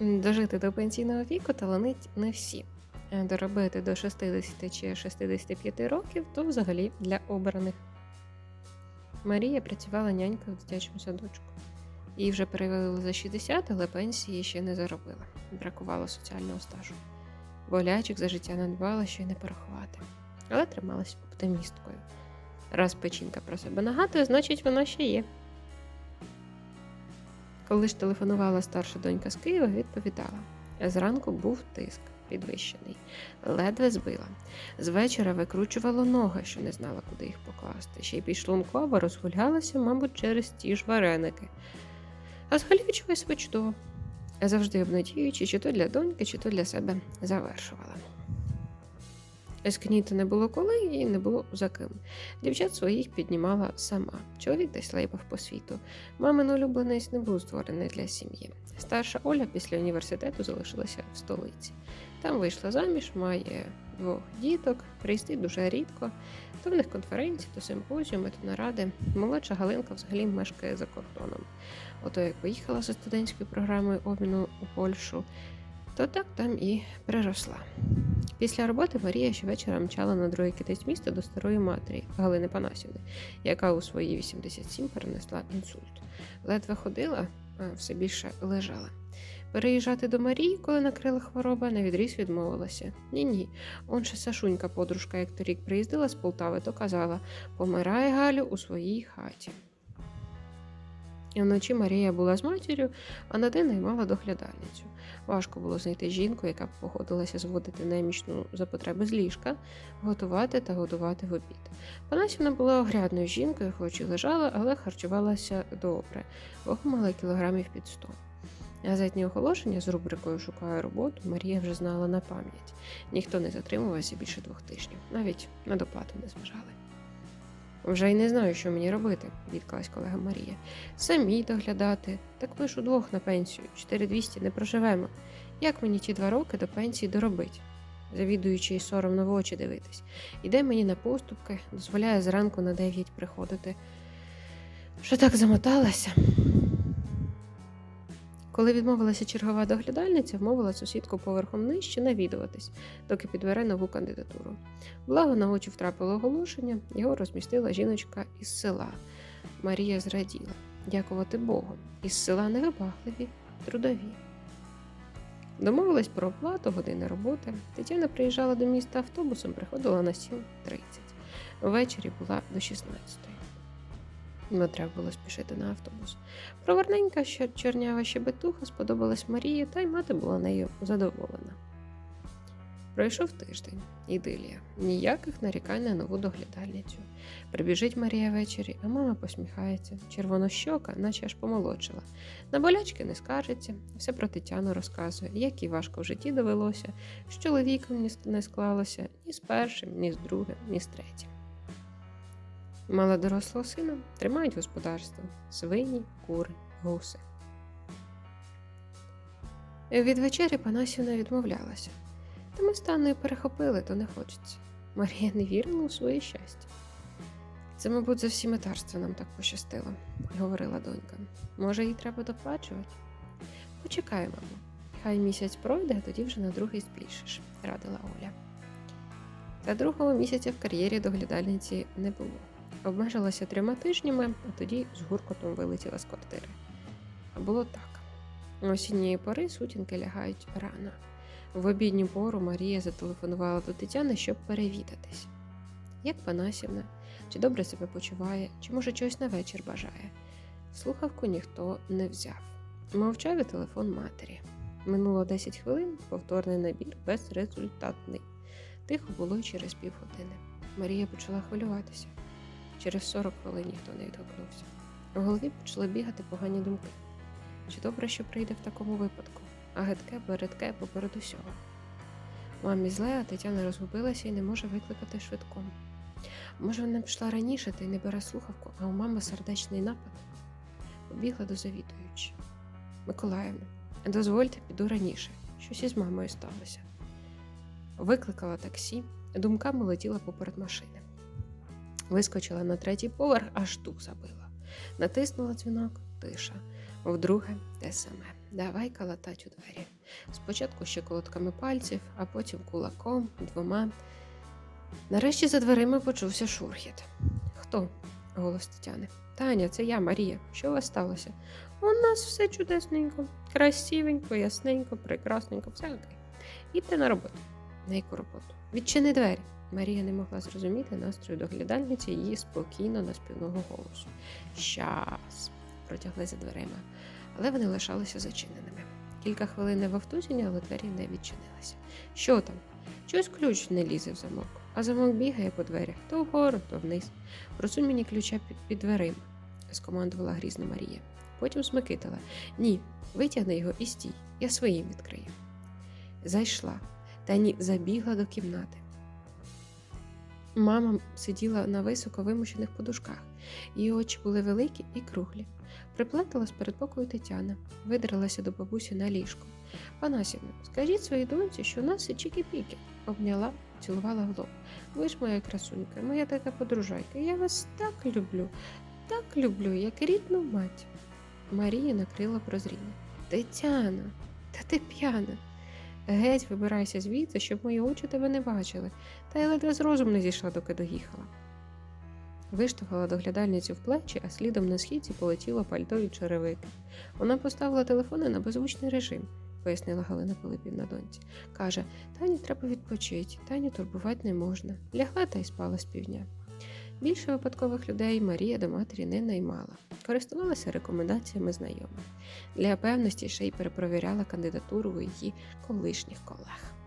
Дожити до пенсійного віку таланить не всі. Е, Доробити до 60 чи 65 років то взагалі для обраних. Марія працювала нянькою в дитячому садочку. Їй вже перевели за 60, але пенсії ще не заробила. Бракувало соціального стажу. Болячок за життя надбала, що й не порахувати. Але трималась оптимісткою. Раз печінка про себе нагадує, значить вона ще є. Коли ж телефонувала старша донька з Києва, відповідала. Зранку був тиск підвищений, ледве збила. З вечора викручувало ноги, що не знала, куди їх покласти. Ще й підшлунково розгулялася, мабуть, через ті ж вареники. А відчуваю чудово. Завжди обнадіючи, чи то для доньки, чи то для себе завершувала. Ескніти не було коли і не було за ким. Дівчат своїх піднімала сама. Чоловік десь лейбав по світу. Мамин улюбленець не був створений для сім'ї. Старша Оля після університету залишилася в столиці. Там вийшла заміж, має двох діток, приїздить дуже рідко. То в них конференції, то симпозіуми, то наради. Молодша Галинка взагалі мешкає за кордоном. Ото як поїхала за студентською програмою обміну у Польщу, то так там і приросла. Після роботи Марія щовечора мчала на другий кінець міста до старої матері Галини Панасівни, яка у свої 87 перенесла інсульт. Ледве ходила, а все більше лежала. Переїжджати до Марії, коли накрила хвороба, на відріз відмовилася. Ні, ні. Он ще Сашунька, подружка, як торік приїздила з Полтави, то казала помирає Галю у своїй хаті. І вночі Марія була з матір'ю, а на день наймала доглядальницю. Важко було знайти жінку, яка б погодилася зводити немічну за потреби з ліжка, готувати та годувати в обід. Панасівна була огрядною жінкою, хоч і лежала, але харчувалася добре, вагу кілограмів під сто. Газетні оголошення з рубрикою Шукаю роботу Марія вже знала на пам'ять. Ніхто не затримувався більше двох тижнів, навіть на доплату не зважали. Вже й не знаю, що мені робити, відклась колега Марія. Самі доглядати. Так ми ж удвох на пенсію, 4200 не проживемо. Як мені ті два роки до пенсії доробить? Завідуючи й соромно в очі дивитись. Іде мені на поступки, дозволяє зранку на 9 приходити. Вже так замоталася. Коли відмовилася чергова доглядальниця, вмовила сусідку поверхом нижче навідуватись, доки підбере нову кандидатуру. Благо на очі втрапило оголошення, його розмістила жіночка із села. Марія зраділа. Дякувати Богу, із села невибагливі, трудові. Домовилась про оплату години роботи. Тетяна приїжджала до міста автобусом, приходила на 7.30. Ввечері була до 16.00. Не треба було спішити на автобус. Проварненька, що чорнява щебетуха сподобалась Марії, та й мати була нею задоволена. Пройшов тиждень, ідилія, ніяких нарікань на нову доглядальницю. Прибіжить Марія ввечері, а мама посміхається, червонощока, наче аж помолодшила. На болячки не скаржиться, все про Тетяну розказує, як їй важко в житті довелося, з чоловіком не склалося ні з першим, ні з другим, ні з третім. Мала дорослого сина, тримають господарство, свині, кури, гуси. Від вечері Панасівна відмовлялася. Та ми з Танною перехопили, то не хочеться. Марія не вірила у своє щастя. Це, мабуть, за всі метарства нам так пощастило, говорила донька. Може, їй треба доплачувати? Почекаємо, мамо. Хай місяць пройде, а тоді вже на другий збільшиш, радила Оля. Та другого місяця в кар'єрі доглядальниці не було. Обмежилася трьома тижнями, а тоді з гуркотом вилетіла з квартири. Було так: осінньої пори сутінки лягають рано. В обідню пору Марія зателефонувала до Тетяни, щоб перевідатись. Як Панасівна, чи добре себе почуває, чи може чогось на вечір бажає. Слухавку ніхто не взяв. Мовчав і телефон матері. Минуло 10 хвилин, повторний набір безрезультатний. Тихо було й через півгодини. Марія почала хвилюватися. Через 40 хвилин ніхто не відгукнувся. У голові почали бігати погані думки. Чи добре, що прийде в такому випадку, а гидке, бередке поперед усього. Мамі зле, а Тетяна розгубилася і не може викликати швидко. Може, вона пішла раніше та й не бере слухавку, а у мами сердечний напад. Побігла до завідуючи. Миколаївна, дозвольте, піду раніше. Щось із мамою сталося. Викликала таксі, думками летіла поперед машини. Вискочила на третій поверх, аж тух забила. Натиснула дзвінок, тиша, вдруге те саме. давай калатать у двері. Спочатку ще колотками пальців, а потім кулаком, двома. Нарешті за дверима почувся шурхіт. Хто? голос Тетяни. Таня, це я, Марія. Що у вас сталося? У нас все чудесненько, красивенько, ясненько, прекрасненько, все окей. Ідьте на роботу. На яку роботу? Відчини двері. Марія не могла зрозуміти настрою доглядальниці її спокійно наспівного голосу. Щас, протягли за дверима, але вони лишалися зачиненими. Кілька хвилин вовтузіння, але двері не відчинилися. Що там? Чогось ключ не лізе в замок, а замок бігає по дверях то вгору, то вниз. Мені ключа під, під дверима, скомандувала грізно Марія. Потім смикитала. Ні, витягни його і стій, я своїм відкрию. Зайшла, та ні забігла до кімнати. Мама сиділа на високо вимушених подушках. Її очі були великі і круглі. Припленталась перед покою Тетяна, видралася до бабусі на ліжко. Панасівна, скажіть своїй доньці, що у нас і чікі-піки, обняла, цілувала в. Ви ж моя красунька, моя така подружайка. Я вас так люблю, так люблю, як рідну мать. Марія накрила прозріння. Тетяна, та ти п'яна. Геть вибирайся звідси, щоб мої очі тебе не бачили, та й ледве з розум не зійшла, доки доїхала. Виштовхала доглядальницю в плечі, а слідом на східці полетіло пальто і черевики. Вона поставила телефони на беззвучний режим, пояснила Галина Пилипівна доньці. Каже, Тані треба відпочити, Таню турбувати не можна. Лягла та й спала з півдня. Більше випадкових людей Марія до матері не наймала, користувалася рекомендаціями знайомих. Для певності ще й перепровіряла кандидатуру її колишніх колег.